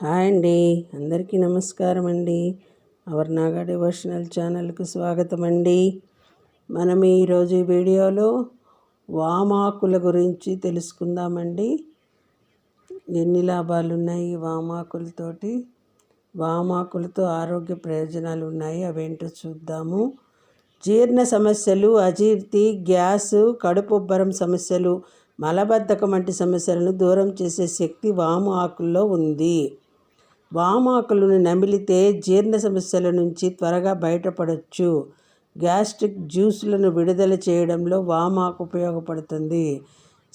Hi అండి. అందరికీ నమస్కారం అండి. అవర్ నాగా డివోషనల్ ఛానల్కి స్వాగతం అండి. మనం ఈరోజు ఈ వీడియోలో వామాకుల గురించి తెలుసుకుందామండి. ఎన్ని లాభాలు ఉన్నాయి వామాకులతోటి? వామాకులతో ఆరోగ్య ప్రయోజనాలు ఉన్నాయి. అవేంటో చూద్దాము. జీర్ణ సమస్యలు అజీర్తి గ్యాస్ కడుపుబ్బరం సమస్యలు మలబద్ధకం వంటి సమస్యలను దూరం చేసే శక్తి వాము ఆకుల్లో ఉంది. వామాకులను నమిలితే జీర్ణ సమస్యల నుంచి త్వరగా బయటపడవచ్చు గ్యాస్ట్రిక్ జ్యూస్లను విడుదల చేయడంలో వామాకు ఉపయోగపడుతుంది.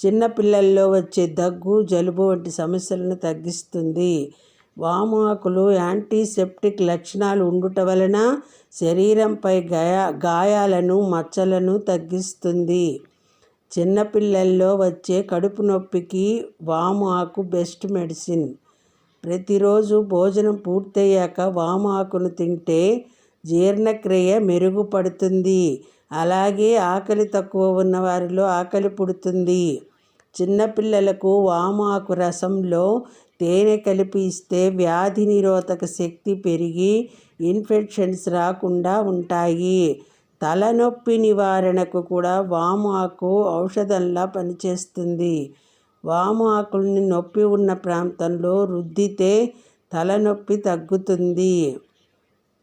చిన్నపిల్లల్లో వచ్చే దగ్గు జలుబు వంటి సమస్యలను తగ్గిస్తుంది. వామాకులు ఆకులు యాంటీసెప్టిక్ లక్షణాలు ఉండుట వలన శరీరంపై గాయా గాయాలను మచ్చలను తగ్గిస్తుంది. చిన్నపిల్లల్లో వచ్చే కడుపు నొప్పికి వామాకు ఆకు బెస్ట్ మెడిసిన్. ప్రతిరోజు భోజనం పూర్తయ్యాక వామాకును ఆకును తింటే జీర్ణక్రియ మెరుగుపడుతుంది. అలాగే ఆకలి తక్కువ ఉన్న వారిలో ఆకలి పుడుతుంది. చిన్నపిల్లలకు వామాకు ఆకు రసంలో తేనె కలిపి ఇస్తే వ్యాధి నిరోధక శక్తి పెరిగి ఇన్ఫెక్షన్స్ రాకుండా ఉంటాయి. తలనొప్పి నివారణకు కూడా వామాకు ఆకు ఔషధంలా పనిచేస్తుంది. వాము ఆకుల్ని నొప్పి ఉన్న ప్రాంతంలో రుద్దితే తలనొప్పి తగ్గుతుంది.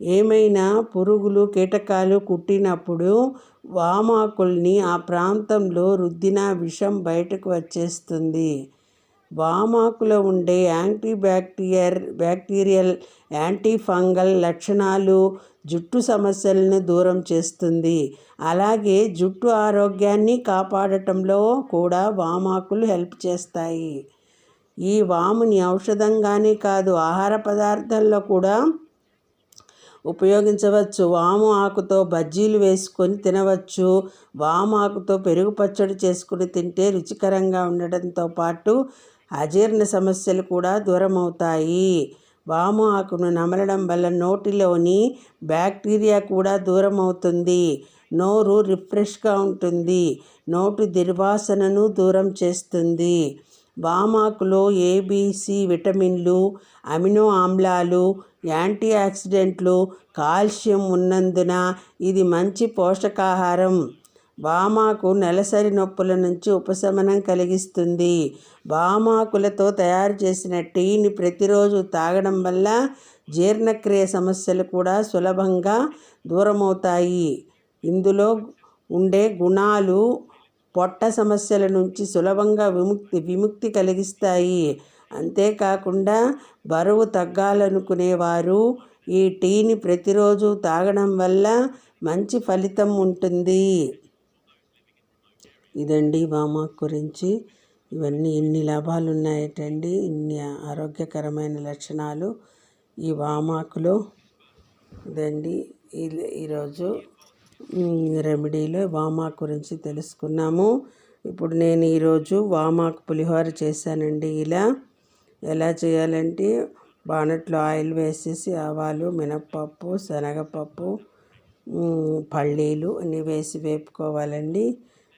ఏమైనా పురుగులు కీటకాలు కుట్టినప్పుడు వామాకుల్ని ఆ ప్రాంతంలో రుద్దిన విషం బయటకు వచ్చేస్తుంది. వామాకులో ఉండే యాంటీబ్యాక్టీరియర్ బ్యాక్టీరియల్ యాంటీ ఫంగల్ లక్షణాలు జుట్టు సమస్యలను దూరం చేస్తుంది. అలాగే జుట్టు ఆరోగ్యాన్ని కాపాడటంలో కూడా వామాకులు హెల్ప్ చేస్తాయి. ఈ వాముని ఔషధంగానే కాదు ఆహార పదార్థాల్లో కూడా ఉపయోగించవచ్చు. వాము ఆకుతో బజ్జీలు వేసుకొని తినవచ్చు. వాము ఆకుతో పెరుగు పచ్చడి చేసుకుని తింటే రుచికరంగా ఉండడంతో పాటు అజీర్ణ సమస్యలు కూడా దూరం అవుతాయి వాము ఆకును నమలడం వల్ల నోటిలోని బ్యాక్టీరియా కూడా దూరం అవుతుంది నోరు రిఫ్రెష్గా ఉంటుంది. నోటు దుర్వాసనను దూరం చేస్తుంది. వామాకులో ఏబిసి విటమిన్లు అమినో ఆమ్లాలు యాంటీ ఆక్సిడెంట్లు కాల్షియం ఉన్నందున ఇది మంచి పోషకాహారం. బామాకు నెలసరి నొప్పుల నుంచి ఉపశమనం కలిగిస్తుంది. బామాకులతో తయారు చేసిన టీని ప్రతిరోజు తాగడం వల్ల జీర్ణక్రియ సమస్యలు కూడా సులభంగా దూరమవుతాయి. ఇందులో ఉండే గుణాలు పొట్ట సమస్యల నుంచి సులభంగా విముక్తి విముక్తి కలిగిస్తాయి. అంతేకాకుండా బరువు తగ్గాలనుకునేవారు ఈ టీని ప్రతిరోజు తాగడం వల్ల మంచి ఫలితం ఉంటుంది. ఇదండి వామాకు గురించి. ఇవన్నీ ఇన్ని లాభాలు ఉన్నాయటండి ఇన్ని ఆరోగ్యకరమైన లక్షణాలు ఈ వామాకులో. ఇదండి. ఈరోజు రెమెడీలో వామాకు గురించి తెలుసుకున్నాము. ఇప్పుడు నేను ఈరోజు వామాకు పులిహోర చేశానండి ఇలా. ఎలా చేయాలంటే బానట్లో ఆయిల్ వేసేసి ఆవాలు మినప్పప్పు శనగపప్పు పల్లీలు అన్నీ వేసి వేపుకోవాలండి.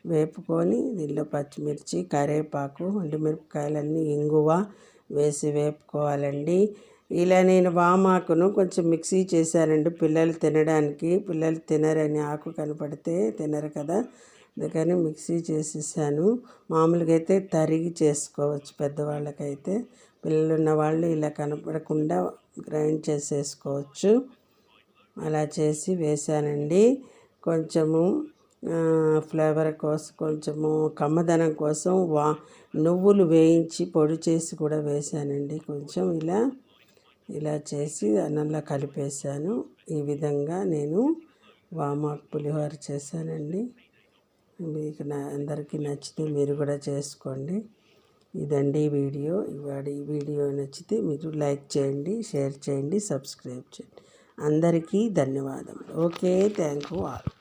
వేపుకొని దీనిలో పచ్చిమిర్చి కరివేపాకు ఎండుమిరపకాయలన్నీ ఇంగువ వేసి వేపుకోవాలండి. ఇలా నేను వామాకును కొంచెం మిక్సీ చేశానండి. పిల్లలు తినడానికి పిల్లలు తినరని ఆకు కనపడితే తినరు కదా. అందుకని మిక్సీ చేసేసాను. మామూలుగా అయితే తరిగి చేసుకోవచ్చు పెద్దవాళ్ళకైతే. పిల్లలు ఉన్న వాళ్ళు ఇలా కనపడకుండా గ్రైండ్ చేసేసుకోవచ్చు. అలా చేసి వేసానండి కొంచెము ఫ్లేవర్ కోసం కొంచెము కమ్మదనం కోసం వా నువ్వులు వేయించి పొడి చేసి కూడా వేసానండి కొంచెం ఇలా ఇలా చేసి అన్నంలో కలిపేసాను ఈ విధంగా నేను వామాకు పులిహోర చేశానండి. మీకు నా అందరికీ నచ్చితే మీరు కూడా చేసుకోండి. ఇదండి వీడియో. ఇవాడు ఈ వీడియో నచ్చితే మీరు లైక్ చేయండి షేర్ చేయండి సబ్స్క్రైబ్ చేయండి. అందరికీ ధన్యవాదములు. Okay thank you all.